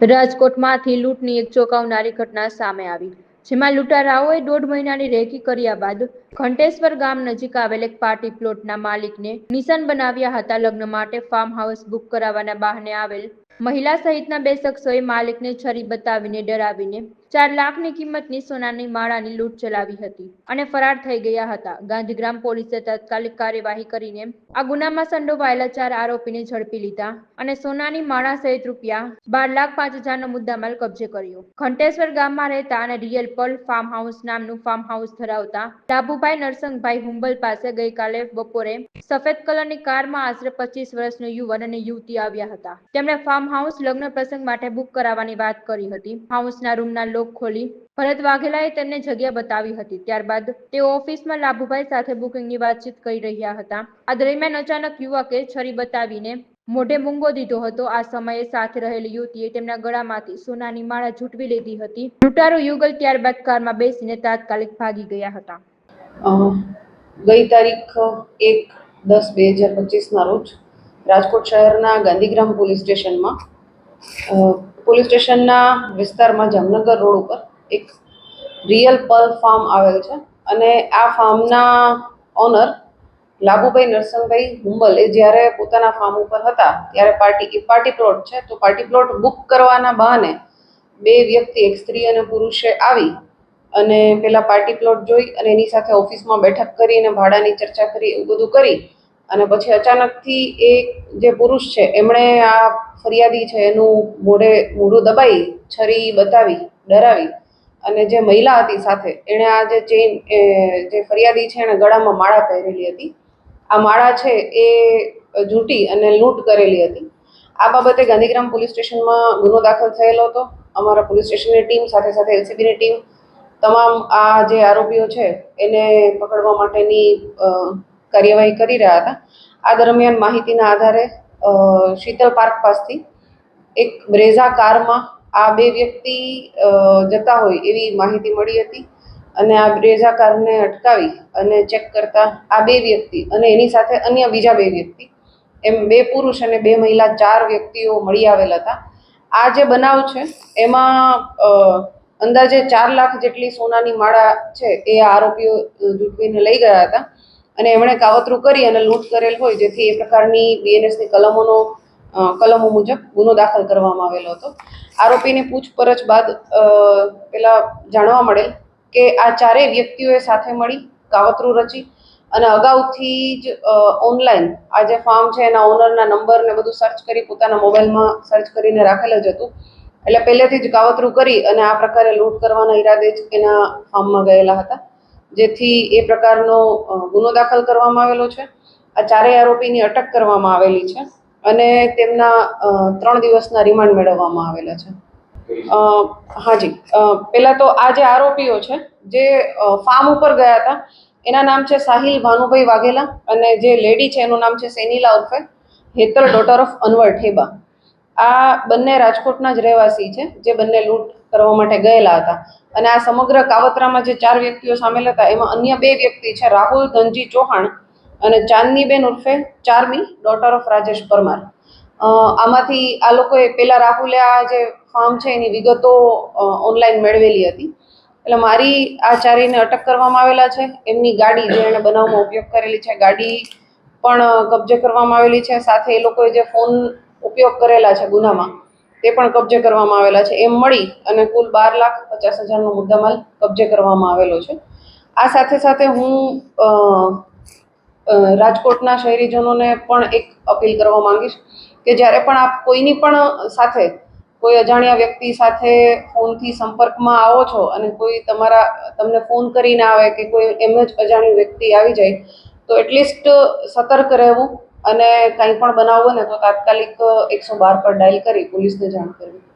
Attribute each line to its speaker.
Speaker 1: રાજકોટમાંથી લૂંટની એક ચોંકાવનારી ઘટના સામે આવી, જેમાં લૂંટારાઓએ દોઢ મહિનાની રેકી કર્યા બાદ ઘંટેશ્વર ગામ નજીક આવેલ એક પાર્ટી પ્લોટના માલિકને નિશાન બનાવ્યા હતા. લગ્ન માટે ફાર્મ હાઉસ બુક કરાવવાના બહાને આવેલ મહિલા સહિતના બે શખ્સોએ માલિકને છરી બતાવીને ડરાવીને ચાર લાખની કિંમતની સોનાની માળાની લૂંટ ચલાવી હતી અને ફરાર થઈ ગયા હતા. ગાંધીગ્રામ પોલીસે તાત્કાલિક કાર્યવાહી કરીને આ ગુનામાં સંડોવાયેલા ચાર આરોપીને ઝડપી લીધા અને સોનાની માળા સહિત રૂપિયા બાર લાખ પાંચ હજારનો મુદ્દામાલ કબજે કર્યો. ઘંટેશ્વર ગામમાં રહેતા અને રિયલ પર્લ ફાર્મ હાઉસ નામનું ફાર્મ હાઉસ ધરાવતા ડાબુભાઈ નરસંગભાઈ હુંબલ પાસે ગઈકાલે બપોરે સફેદ કલરની કારમાં આશરે પચીસ વર્ષનો યુવાન અને યુવતી આવ્યા હતા. તેમણે ફાર્મ હાઉસ લગ્ન પ્રસંગ માટે બુક કરાવવાની વાત કરી હતી. હાઉસના રૂમના લોક ખોલી ભરત વાઘેલાએ તેમને જગ્યા બતાવી હતી. ત્યારબાદ તેઓ ઓફિસમાં લાભુભાઈ સાથે બુકિંગની વાતચીત કરી રહ્યા હતા. આ દરમિયાન અચાનક યુવકે છરી બતાવીને મોઢે મૂંગો દીધો હતો. આ સમયે સાથે રહેલી યુવતીએ તેમના ગળામાંથી સોનાની માળા ઝૂંટવી લીધી હતી. લૂંટારો યુગલ ત્યારબાદ કારમાં બેસીને તાત્કાલિક ભાગી ગયા હતા.
Speaker 2: ગઈ તારીખ એક દસ બે હજાર પચીસના રોજ રાજકોટ શહેરના ગાંધીગ્રામ પોલીસ સ્ટેશનમાં પોલીસ સ્ટેશનના વિસ્તારમાં જામનગર રોડ ઉપર એક રિયલ પર્લ ફાર્મ આવેલ છે અને આ ફાર્મના ઓનર લાભુભાઈ નરસંગભાઈ હુંબલ એ જ્યારે પોતાના ફાર્મ ઉપર હતા, ત્યારે પાર્ટી, એ પાર્ટી પ્લોટ છે, તો પાર્ટી પ્લોટ બુક કરવાના બહાને બે વ્યક્તિ, એક સ્ત્રી અને પુરુષે આવી અને પેલા પાર્ટી પ્લોટ જોઈ અને એની સાથે ઓફિસમાં બેઠક કરી અને ભાડાની ચર્ચા કરી, એવું બધું કરી અને પછી અચાનકથી એ જે પુરુષ છે, એમણે આ ફરિયાદી છે, એનું મોઢે મોઢું દબાઈ, છરી બતાવી, ડરાવી. અને જે મહિલા હતી સાથે, એણે આ જે ચેઇન જે ફરિયાદી છે, એણે ગળામાં માળા પહેરેલી હતી. આ માળા છે, એ ઝૂંટી અને લૂંટ કરેલી હતી. આ બાબતે ગાંધીગ્રામ પોલીસ સ્ટેશનમાં ગુનો દાખલ થયેલો હતો. અમારા પોલીસ સ્ટેશનની ટીમ, સાથે સાથે એલસીબીની ટીમ, તમામ આ જે આરોપીઓ છે, એને પકડવા માટેની કાર્યવાહી કરી રહ્યા હતા. આ દરમિયાન માહિતીના આધારે શીતલ પાર્ક પાસથી એક બ્રેઝા કારમાં આ બે વ્યક્તિ જતા હોય એવી માહિતી મળી હતી અને આ બ્રેઝા કારને અટકાવી અને ચેક કરતા આ બે વ્યક્તિ અને એની સાથે અન્ય બીજા બે વ્યક્તિ, એમ બે પુરુષ અને બે મહિલા ચાર વ્યક્તિઓ મળી આવેલા હતા. આ જે બનાવ છે, એમાં અંદાજે ચાર લાખ જેટલી સોનાની માળા છે એ આરોપીઓ જૂટવીને લઈ ગયા હતા. અને એમણે કાવતરું કરી અને લૂંટ કરેલ હોય, જેથી એ પ્રકારની બીએનએસની કલમોનો કલમો મુજબ ગુનો દાખલ કરવામાં આવેલો હતો. આરોપીની પૂછપરછ બાદ પેલા જાણવા મળેલ કે આ ચારેય વ્યક્તિઓએ સાથે મળી કાવતરું રચી અને અગાઉથી જ ઓનલાઈન આ જે ફાર્મ છે, એના ઓનરના નંબર ને બધું સર્ચ કરી પોતાના મોબાઈલમાં સર્ચ કરીને રાખેલ જ હતું. એટલે પહેલેથી જ કાવતરું કરી અને આ પ્રકારે લૂંટ કરવાના ઈરાદે જ એના ફાર્મમાં ગયેલા હતા. જેથી એ પ્રકારનો ગુનો દાખલ કરવામાં આવેલો છે. આ ચારેય આરોપીની અટક કરવામાં આવેલી છે અને તેમના ત્રણ દિવસના રિમાન્ડ મેળવવામાં આવેલા છે. હાજી પહેલાં તો આ જે આરોપીઓ છે, જે ફાર્મ ઉપર ગયા હતા, એના નામ છે સાહિલ ભાનુભાઈ વાઘેલા અને જે લેડી છે એનું નામ છે સેનીલા ઉર્ફે, હેતલ ડોટર ઓફ અનવર ઠેબા. આ બંને રાજકોટના જ રહેવાસી છે, જે બંને લૂંટ કરવા માટે ગયેલા હતા. અને આ સમગ્ર કાવતરામાં જે ચાર વ્યક્તિઓ સામેલ હતા, એમાં અન્ય બે વ્યક્તિ છે, રાહુલ ધનજી ચૌહાણ અને ચાંદનીબેન ઉર્ફે ચારમી ડોટર ઓફ રાજેશ પરમાર. આમાંથી આ લોકોએ પહેલાં રાહુલે આ જે ફાર્મ છે, એની વિગતો ઓનલાઈન મેળવેલી હતી. એટલે મારી આ ચારેયને અટક કરવામાં આવેલા છે. એમની ગાડી જે એણે બનાવમાં ઉપયોગ કરેલી છે, ગાડી પણ કબજે કરવામાં આવેલી છે. સાથે એ લોકોએ જે ફોન ઉપયોગ કરેલા છે ગુનામાં. તે પણ કબજે કરવામાં આવેલા છે. એમ મળી અને કુલ બાર લાખ પચાસ હજારનો મુદ્દામાલ કબજે કરવામાં આવેલો છે. આ સાથે સાથે હું રાજકોટના શહેરીજનોને પણ એક અપીલ કરવા માંગીશ કે જ્યારે પણ આપ કોઈની પણ સાથે, કોઈ અજાણ્યા વ્યક્તિ સાથે ફોનથી સંપર્કમાં આવો છો અને કોઈ તમારા, તમને ફોન કરીને આવે કે કોઈ એમ જ અજાણ્યું વ્યક્તિ આવી જાય, તો એટલીસ્ટ સતર્ક રહેવું અને કંઈ પણ બનાવ બને તો તાત્કાલિક એકસો બાર પર ડાયલ કરી પોલીસને જાણ કરવી.